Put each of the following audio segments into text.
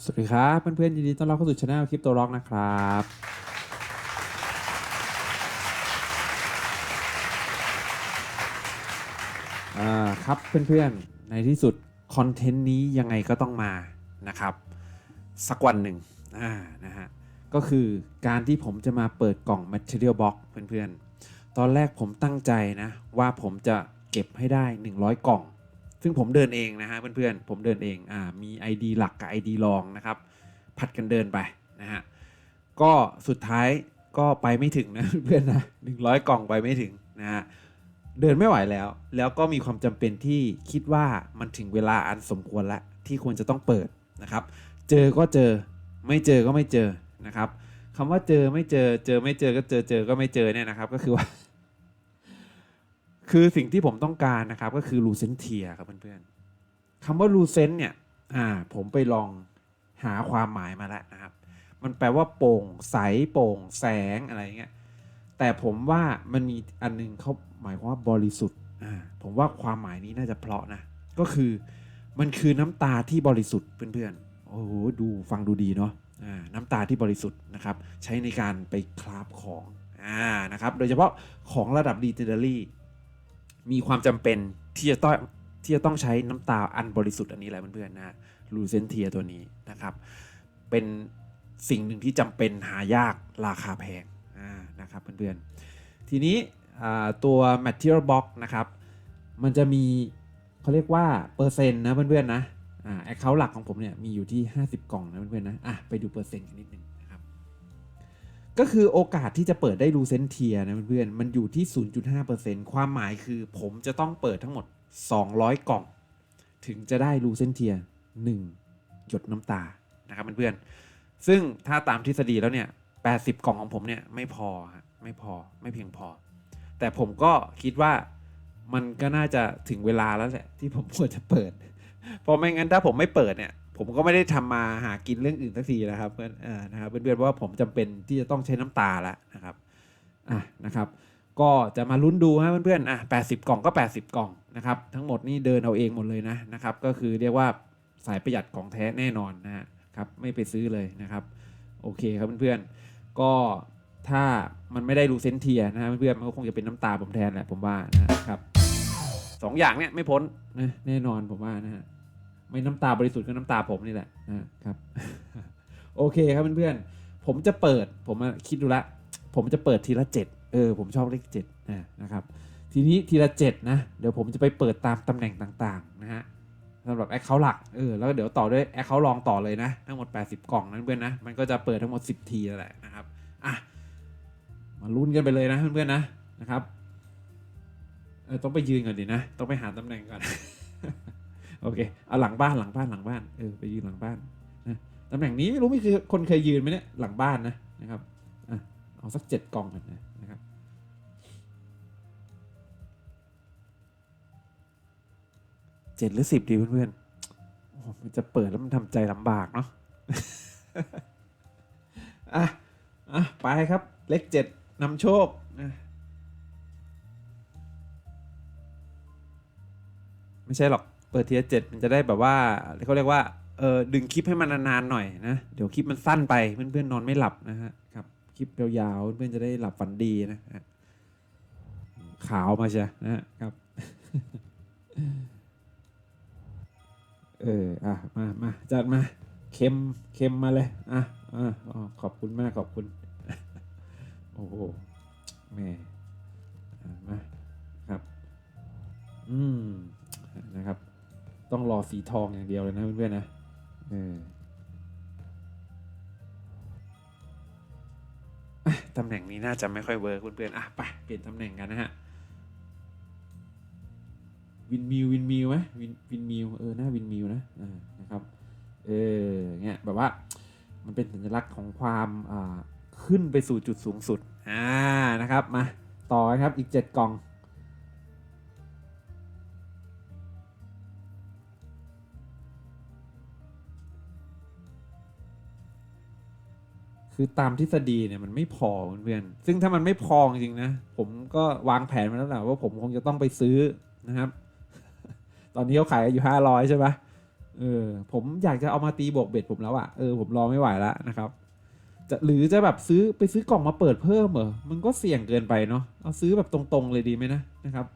สวัสดีครับเพื่อนๆยินดีต้อนรับเข้าสู่ช anel คลิปตัวล็อกนะครับ อ่าครับเพื่อนๆในที่สุดคอนเทนต์นี้ยังไงก็ต้องมานะครับ สักวันหนึ่งอ่านะฮะก็คือการที่ผมจะมาเปิดกล่อง Material Box เพื่อนๆ ตอนแรกผมตั้งใจนะว่าผมจะเก็บให้ได้ 100 กล่อง ซึ่งผมเดินเองนะฮะเพื่อนๆ ผมเดินเองอ่ามี ID หลักกับ ID รองนะครับ ผัดกันเดินไปนะฮะก็สุดท้ายก็ไปไม่ถึงนะเพื่อนนะหนึ่งร้อยกล่องไปไม่ถึงนะฮะเดินไม่ไหวแล้ว แล้วก็มีความจำเป็นที่คิดว่ามันถึงเวลาอันสมควรแล้วที่ควรจะต้องเปิดนะครับ เจอก็เจอไม่เจอก็ไม่เจอนะครับคำว่าเจอไม่เจอเจอไม่เจอก็เจอเจอก็ไม่เจอเนี่ยนะครับ ก็คือว่า คือสิ่งที่ผมต้องการนะครับก็คือลูเซนเทียครับเพื่อนๆคำว่าลูเซนเนี่ยอ่าผมไปลองหาความหมายมาแล้วนะครับ มันแปลว่าโปร่งใสโปร่งแสงอะไรเงี้ยแต่ผมว่ามันมีอันนึงเขาหมายความว่าบริสุทธิ์อ่าผมว่าความหมายนี้น่าจะเพราะนะก็คือมันคือน้ำตาที่บริสุทธิ์เพื่อนๆโอ้โหดูฟังดูดีเนาะอ่าน้ำตาที่บริสุทธิ์นะครับใช้ในการไปคราฟของอ่านะครับโดยเฉพาะของระดับดีเทลลี่ มีความจำเป็นที่จะต้องที่จะต้องใช้น้ำตาอันบริสุทธิ์อันนี้แหละเพื่อนๆนะลูเซนเทียตัวนี้นะครับ เป็นสิ่งหนึ่งที่จำเป็นหายากราคาแพงนะครับเพื่อนๆ ทีนี้ตัว material box นะครับ มันจะมีเขาเรียกว่าเปอร์เซ็นต์นะเพื่อนๆนะอ่าแอคเคาท์หลักของผมเนี่ยมีอยู่ที่ 50 กล่องนะเพื่อนๆนะอะไปดูเปอร์เซ็นต์กันนิดนึง ก็คือโอกาสที่จะเปิดได้ลูเซนเทียนะเพื่อนๆมันอยู่ที่ 0.5%ความหมายคือผมจะต้องเปิดทั้งหมด 200 กล่อง ถึงจะได้ลูเซนเทีย 1 หยดน้ำตานะครับเพื่อนๆซึ่งถ้าตามทฤษฎีแล้วเนี่ย 80 กล่องของผมเนี่ยไม่พอฮะไม่พอไม่เพียงพอ แต่ผมก็คิดว่ามันก็น่าจะถึงเวลาแล้วแหละที่ผมควรจะเปิด เพราะไม่งั้นถ้าผมไม่เปิดเนี่ย ผมก็ไม่ได้ทำมาหากินเรื่องอื่นสักทีนะครับเพื่อนเออนะครับเพื่อนๆเพราะว่าผมจำเป็นที่จะต้องใช้น้ำตาแล้วนะครับอะนะครับ ก็จะมาลุ้นดูฮะเพื่อนๆอะ80กล่องก็80กล่องนะครับ ทั้งหมดนี่เดินเอาเองหมดเลยนะนะครับ ก็คือเรียกว่าสายประหยัดของแท้แน่นอนนะครับไม่ไปซื้อเลยนะครับโอเคครับเพื่อนๆก็ถ้ามันไม่ได้รูเซนเทียนะฮะเพื่อนๆมันก็คงจะเป็นน้ำตาผมแทนแหละผมว่านะครับสองอย่างเนี้ยไม่พ้นนะแน่นอนผมว่านะฮะ ไม่น้ำตาบริสุทธิ์ก็น้ำตาผมนี่แหละนะครับ โอเคครับเพื่อนๆผมจะเปิดผมคิดดูละ ผมจะเปิดทีละเจ็ดเออผมชอบเลขเจ็ดนะนะครับทีนี้ทีละเจ็ดนะเดี๋ยวผมจะไปเปิดตามตำแหน่งต่างๆนะฮะสำหรับแอคเคาท์หลักเออแล้วก็เดี๋ยวต่อด้วยแอคเคาท์รองต่อเลยนะ ทั้งหมด 80 กล่องนั้นเพื่อนนะมันก็จะเปิดทั้งหมด 10 ทีนั่แหละนะครับอะมาลุ้นกันไปเลยนะเพื่อนๆนะนะครับเออต้องไปยืนก่อนดินะ ต้องไปหาตำแหน่งก่อน โอเคเอาหลังบ้านหลังบ้านหลังบ้านเออไปยืนหลังบ้านนะตำแหน่งนี้ไม่รู้มีคนเคยยืนไหมเนี่ยหลังบ้านนะนะครับอะเอาสักเจ็ดกล่องกันนะนะครับเจ็ดหรือสิบดีเพื่อนๆมันจะเปิดแล้วมันทำใจลำบากเนาะอะอะไปครับเลขเจ็ดนำโชคนะไม่ใช่หรอก เปิดทีละเจ็ดมันจะได้แบบว่าเขาเรียกว่าเออดึงคลิปให้มันนานๆหน่อยนะ เดี๋ยวคลิปมันสั้นไปเพื่อนๆนอนไม่หลับนะฮะครับคลิปยาวๆเพื่อนๆจะได้หลับฝันดีนะฮะขาวมาใช่นะฮะครับเอออะมามาจัดมาเค็มเค็มมาเลยอะอะอขอบคุณมากขอบคุณ โอ้โหแม่มาครับ อืมนะครับ ต้องรอสีทองอย่างเดียวเลยนะเพื่อนๆนะเอออะตำแหน่งนี้น่าจะไม่ค่อยเวิร์กเพื่อนๆอะไปเปลี่ยนตำแหน่งกันนะฮะวินมิววินมิวไหมวินวินมิวเออหน้าวินมิวนะอ่านะครับเออเงี้ยแบบว่ามันเป็นสัญลักษณ์ของความอ่าขึ้นไปสู่จุดสูงสุดอ่านะครับมาต่อครับอีกเจ็ดกล่อง คือตามทฤษฎีเนี่ยมันไม่พอเพื่อนซึ่งถ้ามันไม่พอจริงนะ ผมก็วางแผนมาแล้วแหละว่าผมคงจะต้องไปซื้อนะครับ ตอนนี้เขาขายอยู่ห้าร้อยใช่ปะเออผมอยากจะเอามาตีบวกเบ็ดผมแล้วอะเออผมรอไม่ไหวแล้วนะครับ จะหรือจะแบบซื้อไปซื้อกล่องมาเปิดเพิ่มเหรอมันก็เสี่ยงเกินไปเนาะเอาซื้อแบบตรงๆเลยดีไหมนะนะครับ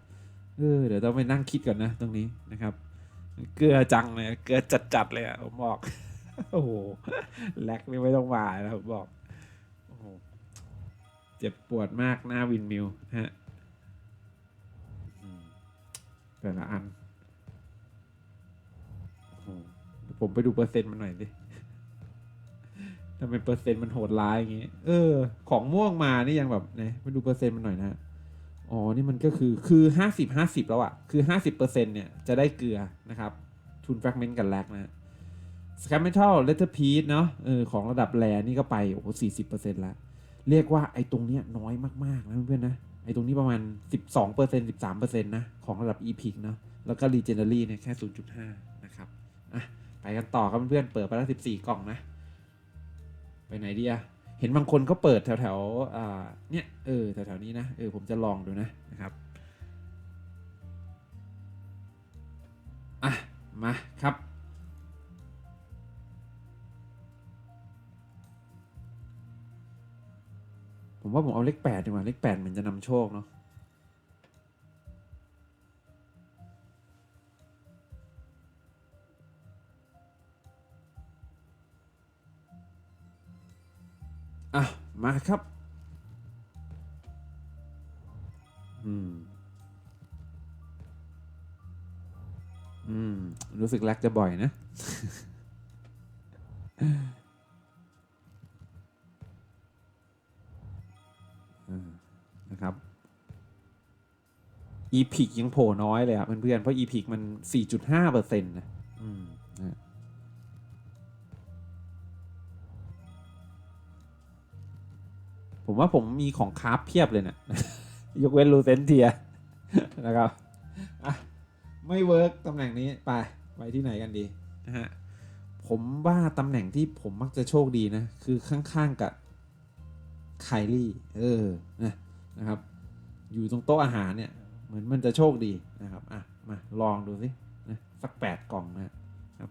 เออเดี๋ยวต้องไปนั่งคิดก่อนนะตรงนี้นะครับ เกลือจังเลยเกลือจัดๆเลยอะผมบอกโอ้โหแลกนี่ไม่ต้องมาแล้วผมบอก เจ็บปวดมากหน้าวินมิวฮะแต่ละอันผมไปดูเปอร์เซ็นต์มันหน่อยสิทำไมเปอร์เซ็นต์มันโหดร้ายอย่างงี้ เออ ของม่วงมานี่ยังแบบไหนไปดูเปอร์เซ็นต์มันหน่อยนะ อ๋อ นี่มันก็คือ คือห้าสิบห้าสิบแล้วอะคือห้าสิบเปอร์เซ็นต์เนี่ยจะได้เกลือนะครับ ทุนแฟกเมนต์กันแลกนะสแคมเมทัลเลตเตอร์พีเนาะ เออ ของระดับแรนี่ก็ไป โอ้โหสี่สิบเปอร์เซ็นต์ละ เรียกว่าไอ้ตรงเนี้ยน้อยมากๆนะเพื่อนๆนะไอ้ตรงนี้ประมาณสิบสองเปอร์เซ็นต์สิบสามเปอร์เซ็นต์นะของระดับ e p i c เนาะแล้วก็ Legendary เนี่ยแค่ศูนย์จุดห้านะครับอะไปกันต่อครับเพื่อนๆเปิดไปแล้วสิบสี่กล่องนะ ไปไหนดีอะเห็นบางคนเขาเปิดแถวๆอ่าเนี่ยเออแถวๆนี้นะเออผมจะลองดูนะนะครับอะมาครับ ผมว่าผมเอาเลขแปดดีกว่าเลขแปดเหมือนจะนำโชคเนาะอะ มาครับ อืม อืม รู้สึกแลกจะบ่อยนะ e p i c ยังโผล่น้อยเลยอะเพื่อนๆ เพราะ e p i c มัน 4.5เปอร์เซ็นต์นะผมว่าผมมีของคาราฟเพียบเลยเนะ ยกเว้นลูเซนเทียนะครับอะไม่เวิร์กตำแหน่งนี้ไป ไปที่ไหนกันดีนะฮะผมว่าตำแหน่งที่ผมมักจะโชคดีนะ คือข้างๆกับไคลี่ เออนะนะครับ อยู่ตรงโต๊ะอาหารเนี่ย เหมือนมันจะโชคดีนะครับ อะ มาลองดูสินะสักแปดกล่องนะครับ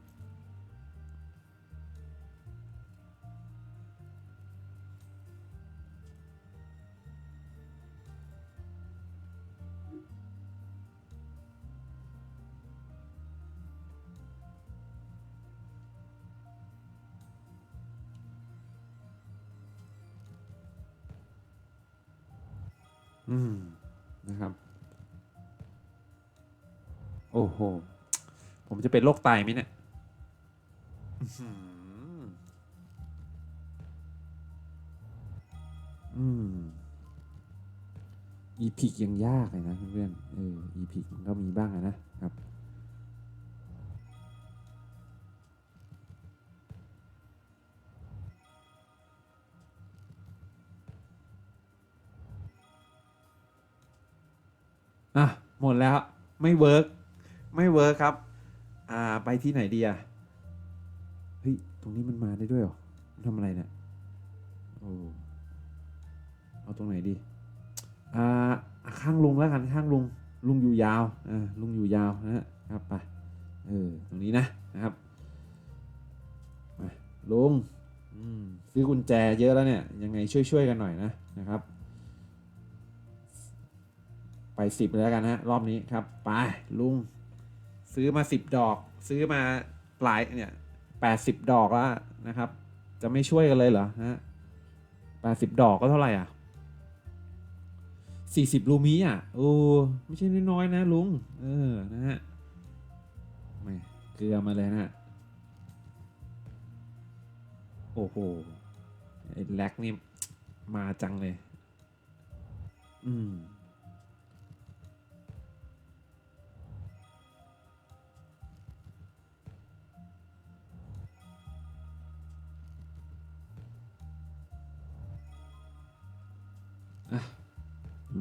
อืม โอ้โห ผมจะเป็นโรคไตไหมเนี่ยอื้อหืออืม อีพิกยังยากเลยนะเพื่อนๆเอออีพิกก็มีบ้างอะนะครับ อะ หมดแล้วไม่เวิร์ก ไม่เวิร์กครับ อ่า ไปที่ไหนดีอะเฮ้ย ตรงนี้มันมาได้ด้วยเหรอทำอะไรเนี่ย โอ้ เอาตรงไหนดี อ่า ข้างลุงแล้วกัน ข้างลุง ลุงอยู่ยาว อ่า ลุงอยู่ยาวนะครับ ไป เออ ตรงนี้นะ นะครับ มาลุงอืมซื้อกุญแจเยอะแล้วเนี่ย ยังไงช่วยๆกันหน่อยนะ นะครับ ไปสิบเลยแล้วกันฮะ รอบนี้ครับ ไป ลุง ซื้อมาสิบดอก ซื้อมาหลายเนี่ยแปดสิบดอกแล้วนะครับ จะไม่ช่วยกันเลยเหรอฮะแปดสิบดอกก็เท่าไหร่อะสี่สิบลูมิอะโอ้ไม่ใช่น้อยๆนะลุง เออนะฮะไม่เกลือมาเลยนะฮะโอ้โหไอ้แล็กนี่มาจังเลย อืม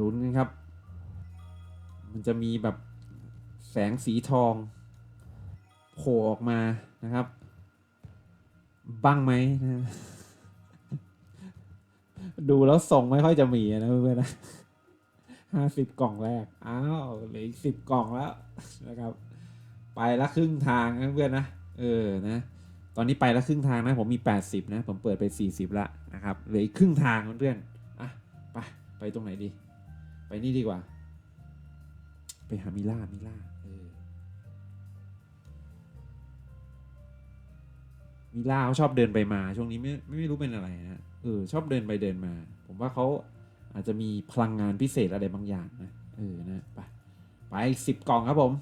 ลุ้นกันครับ มันจะมีแบบแสงสีทองโผล่ออกมานะครับ บ้างไหมนะดูแล้วทรงไม่ค่อยจะมีนะเพื่อนนะห้าสิบกล่องแรก อ้าวเหลืออีกสิบกล่องแล้วนะครับ ไปละครึ่งทางนะเพื่อนนะ เออนะ ตอนนี้ไปแล้วครึ่งทางนะ ผมมี80นะ ผมเปิดไป40ละนะครับ เหลืออีกครึ่งทางเพื่อนอะ ไป ไปตรงไหนดี ไปนี่ดีกว่า ไปหามิล่ามิล่าเออมิล่าเขาชอบเดินไปมา ช่วงนี้ไม่ไม่ไม่รู้เป็นอะไรนะเออชอบเดินไปเดินมา ผมว่าเขาอาจจะมีพลังงานพิเศษอะไรบางอย่างนะเออนะไปไปสิบกล่องครับผม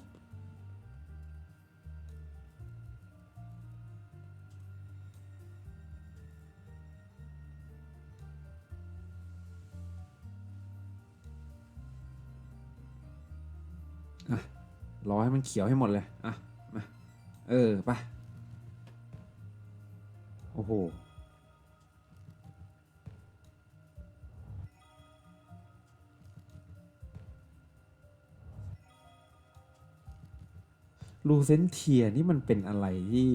อะรอให้มันเขียวให้หมดเลย อะ มา เออ ไป โอ้โห ลูเซนเทียนี่มันเป็นอะไรที่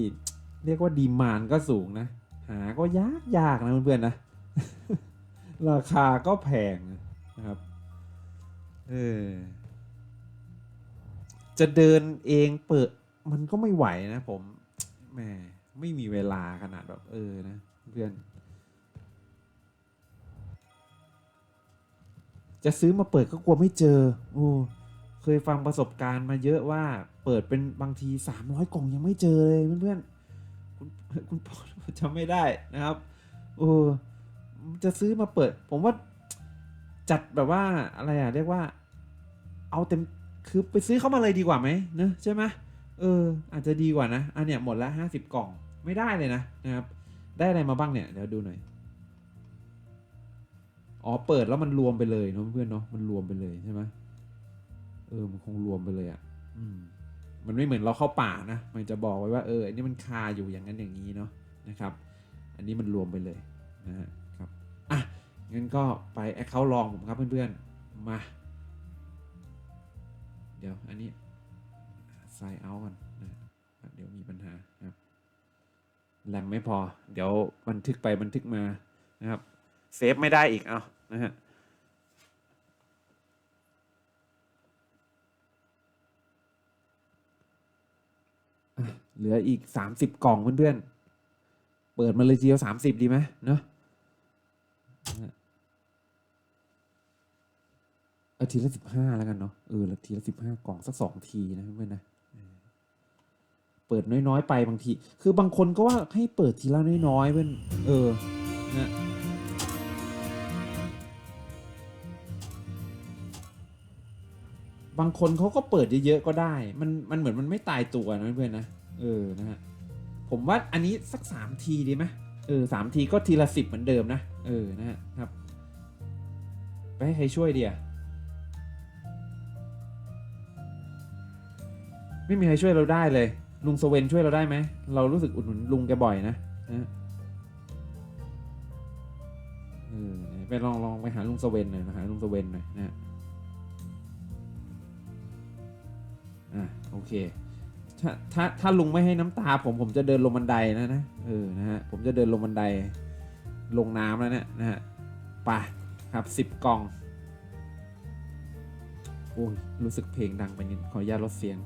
เรียกว่าดีมานก็สูงนะ หาก็ยากยากนะเพื่อนๆนะ ราคาก็แพงนะครับ เออ จะเดินเองเปิดมันก็ไม่ไหวนะผมแหมไม่มีเวลาขนาดแบบเออนะเพื่อน จะซื้อมาเปิดก็กลัวไม่เจอโอ้เคยฟังประสบการณ์มาเยอะว่า เปิดเป็นบางทีสามร้อยกล่องยังไม่เจอเลยเพื่อนๆคุณคุณพ่อจำไม่ได้นะครับโอ้จะซื้อมาเปิด ผมว่าจัดแบบว่าอะไรอะเรียกว่า เอาเต็ม คือไปซื้อเข้ามาเลยดีกว่าไหมเนอะใช่ไหมเอออาจจะดีกว่านะอันเนี้ยหมดละห้าสิบกล่องไม่ได้เลยนะนะครับได้อะไรมาบ้างเนี่ยเดี๋ยวดูหน่อยอ๋อเปิดแล้วมันรวมไปเลยเนาะเพื่อนเนาะมันรวมไปเลยใช่ไหมเออมันคงรวมไปเลยอะ่ะอืมมันไม่เหมือนเราเข้าป่านะมันจะบอกไว้ว่าเอออันนี้มันคาอยู่อย่างนั้นอย่างนี้เนาะนะครับ อันนี้มันรวมไปเลยนะฮะครับอะงั้นก็ไปแอคเคาท์ลองผมครับเพื่อนๆมา เดี๋ยวอันนี้ไซเอาก่อนนะเดี๋ยวมีปัญหาครับแรมไม่พอ เดี๋ยวบันทึกไปบันทึกมานะครับเซฟไม่ได้อีกเอานะฮะอะเหลืออีกสามสิบกล่องเพื่อนๆ เปิดมาเลยทีเดียวสามสิบดีไหมเนาะนะฮะ เอาทีละสิบห้าแล้วกันเนาะเออทีละสิบห้ากล่องสักสองทีนะเพื่อนนะเปิดน้อยๆ ไปบางที คือบางคนก็ว่าให้เปิดทีละน้อยๆเพื่อนเออนะบางคนเขาก็เปิดเยอะๆก็ได้ มันมันเหมือนมันไม่ตายตัวนะเพื่อนนะเออนะฮะผมว่าอันนี้สักสามทีดีไหมเออสามทีก็ทีละสิบเหมือนเดิมนะเออนะฮะครับไปให้ใครช่วยเดีย ไม่มีใครช่วยเราได้เลย ลุงสเวนช่วยเราได้ไหม เรารู้สึกอุดหนุนลุงแกบ่อยนะนะเออไปลองลองไปหาลุงสเวนหน่อยนะหาลุงสเวนหน่อยนะฮะอะโอเคถ้าถ้าถ้าลุงไม่ให้น้ำตาผมผมจะเดินลงบันไดนะนะเออนะฮะผมจะเดินลงบันไดลงน้ำแล้วเนี่ยนะฮะไปครับสิบกล่องโอ้ยรู้สึกเพลงดังไปนิดขออนุญาตลดเสียง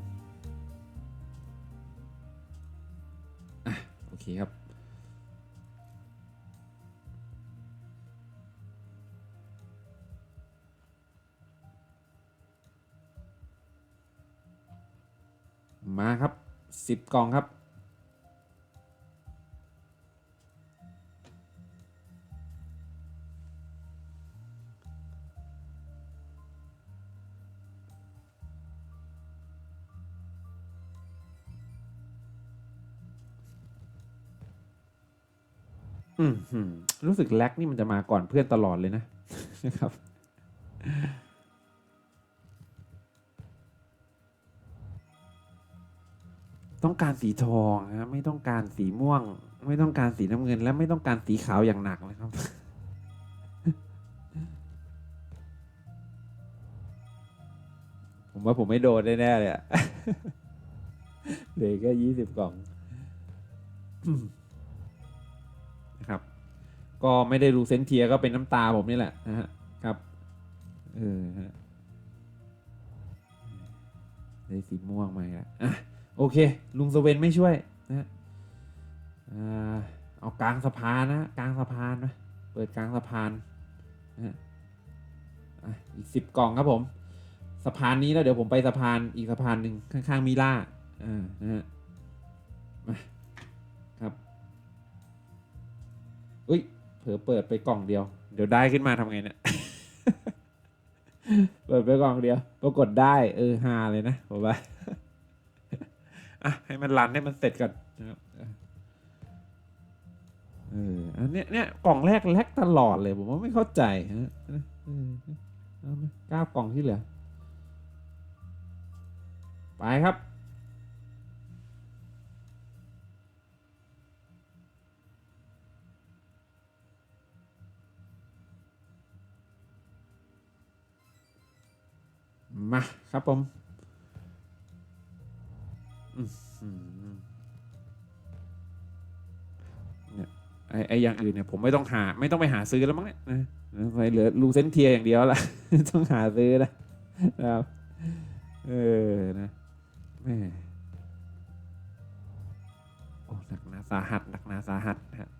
เคครับมาครับสิบกล่องครับ รู้สึกแลกนี่มันจะมาก่อนเพื่อนตลอดเลยนะนะครับต้องการสีทองนะไม่ต้องการสีม่วง ไม่ต้องการสีน้ำเงิน และไม่ต้องการสีขาวอย่างหนักนะครับ ผมว่าผมไม่โดนแน่ๆเลยอะเหลือแค่ยี่สิบกล่อง ก็ไม่ได้รูเซนเทียก็เป็นน้ำตาผมนี่แหละนะฮะครับเออฮะได้สีม่วงมาแล้วอะโอเค ลุงสเวนไม่ช่วยนะฮะอ่าเอากลางสะพานนะกลางสะพานนะเปิดกลางสะพานนะฮะอะอีกสิบกล่องครับผมสะพานนี้แล้วเดี๋ยวผมไปสะพานอีกสะพานหนึ่งข้างๆมิล่าอ่านะฮะมาครับอุ้ย เผลอเปิดไปกล่องเดียว เดี๋ยวได้ขึ้นมาทำไงเนี่ย เปิดไปกล่องเดียว ปรากฏได้ เออฮาเลยนะผมว่าอะให้มันรันให้มันเสร็จก่อนนะครับเอออันเนี้ยเนี้ยกล่องแรกแลกตลอดเลยผมว่าไม่เข้าใจฮะเออเอามาเก้ากล่องที่เหลือ ไปครับ ครับผมเนี่ยไอไออย่างอื่นเนี่ยผมไม่ต้องหา ไม่ต้องไปหาซื้อแล้วมั้งเนี่ยนะไปเหลือลูเซนเทียอย่างเดียวละต้องหาซื้อนะนะครับเออนะแม่โอ้หนักหนาสาหัสหนักหนาสาหัสฮะ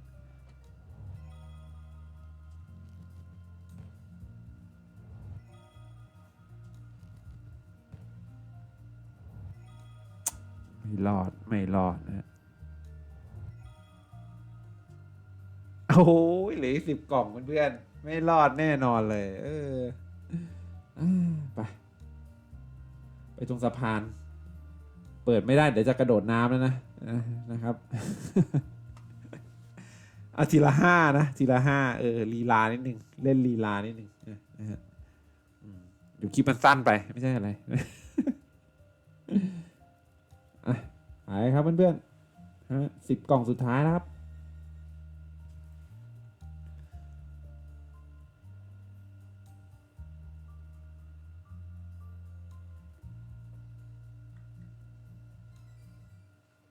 รอดไม่รอดนะโอ้ยเหลือสิบกล่องเพื่อนๆไม่รอดแน่นอนเลย เออไป ไปตรงสะพาน เปิดไม่ได้ เดี๋ยวจะกระโดดน้ำแล้วนะนะครับเอาทีละห้านะทีละห้าเออลีลานิดนึง เล่นลีลานิดนึงนะฮะอืมเดี๋ยวคลิปมันสั้นไปไม่ใช่อะไร หายครับเพื่อนๆฮะสิบกล่องสุดท้ายนะครับ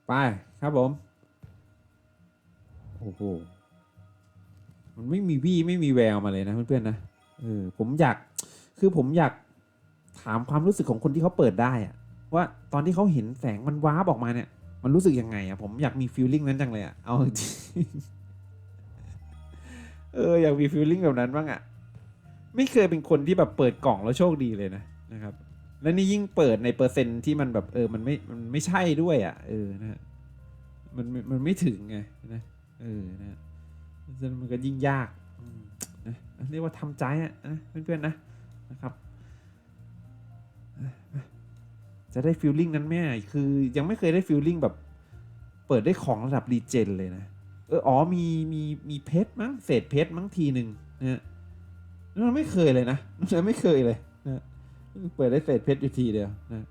ไปครับผมโอ้โหมันไม่มีวี่ไม่มีแววมาเลยนะเพื่อนๆนะเออผมอยากคือผมอยากถามความรู้สึกของคนที่เขาเปิดได้อะว่าตอนที่เขาเห็นแสงมันว้าบออกมาเนี่ย มันรู้สึกยังไงอะผมอยากมีฟีลลิ่งนั้นจังเลยอะเอาจริงเอออยากมีฟีลลิ่งแบบนั้นบ้างอะไม่เคยเป็นคนที่แบบเปิดกล่องแล้วโชคดีเลยนะนะครับ แล้วนี่ยิ่งเปิดในเปอร์เซ็นต์ที่มันแบบเออมันไม่มันไม่ใช่ด้วยอะเออนะมันมันมันไม่ถึงไงนะเออนะฉะนั้นมันก็ยิ่งยากอืมนะเรียกว่าทำใจอะนะเพื่อนๆนะนะครับ จะได้ฟิลลิ่งนั้นไหมอะคือยังไม่เคยได้ฟิลลิ่งแบบเปิดได้ของระดับรีเจนเลยนะ เอออ๋อมีมีมีเพชรมั้งเศษเพชรมั้งทีหนึ่งนะนั่นไม่เคยเลยนะนั่นไม่เคยเลยนะเปิดได้เศษเพชรอยู่ทีเดียวนะ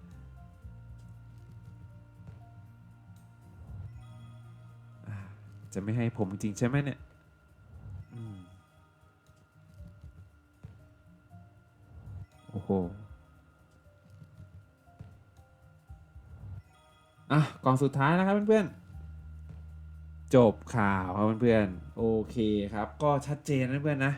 จะไม่ให้ผมจริงใช่ไหมเนี่ยโอ้โห อะกล่องสุดท้ายนะครับเพื่อนๆจบข่าวครับเพื่อนๆโอเคครับ ก็ชัดเจนนะเพื่อนนะ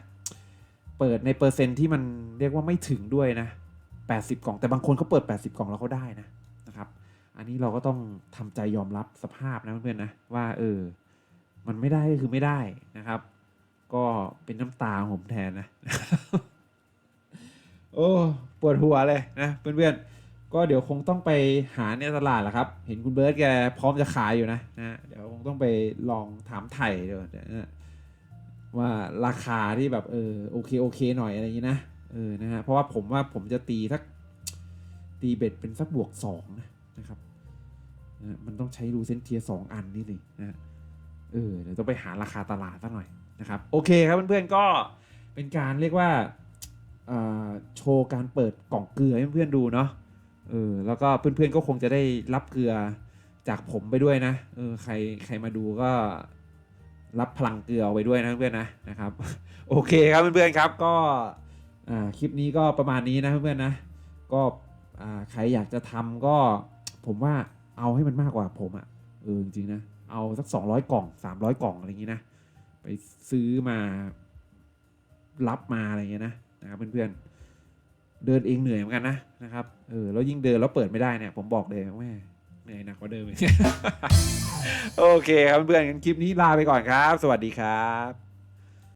เปิดในเปอร์เซ็นต์ที่มันเรียกว่าไม่ถึงด้วยนะ 80 กล่องแต่บางคนเขาเปิด 80 กล่องแล้วเขาได้นะนะครับ อันนี้เราก็ต้องทำใจยอมรับสภาพนะเพื่อนๆนะว่าเออมันไม่ได้ก็คือไม่ได้นะครับ ก็เป็นน้ำตาของผมแทนนะโอ้ปวดหัวเลยนะเพื่อนๆ ก็เดี๋ยวคงต้องไปหาในตลาดแหละครับ เห็นคุณเบิร์ตแกพร้อมจะขายอยู่นะนะเดี๋ยวคงต้องไปลองถามไถ่เดี๋ยวนะว่าราคาที่แบบเออโอเคโอเคหน่อยอะไรอย่างนี้นะเออนะฮะเพราะว่าผมว่าผมจะตีสักตีเบ็ดเป็นสักบวกสองนะนะครับนะมันต้องใช้รูเซนเทียสองอันนี่สินะเออเดี๋ยวต้องไปหาราคาตลาดสักหน่อยนะครับโอเคครับเพื่อนๆก็เป็นการเรียกว่าอ่อโชว์การเปิดกล่องเกลือให้เพื่อนๆดูเนาะ เออแล้วก็เพื่อนๆก็คงจะได้รับเกลือจากผมไปด้วยนะเออใครใครมาดูก็รับพลังเกลือไปด้วยนะเพื่อนๆนะนะครับ โอเคครับเพื่อนๆครับก็อ่าคลิปนี้ก็ประมาณนี้นะเพื่อนๆนะก็อ่าใครอยากจะทำก็ผมว่าเอาให้มันมากกว่าผมอะ่ะเออจริงนะเอาสัก 200 กล่อง 300 กล่องอะไรอย่างนี้นะไปซื้อมารับมาอะไรอย่างเงี้ยนะนะครับเพื่อนๆ เดินเองเหนื่อยเหมือนกันนะนะครับเออแล้วยิ่งเดินแล้วเปิดไม่ได้เนี่ยผมบอกเลยแม่เหนื่อยหนักกว่าเดิม โอเคครับเพื่อนกันคลิปนี้ลาไปก่อนครับ สวัสดีครับ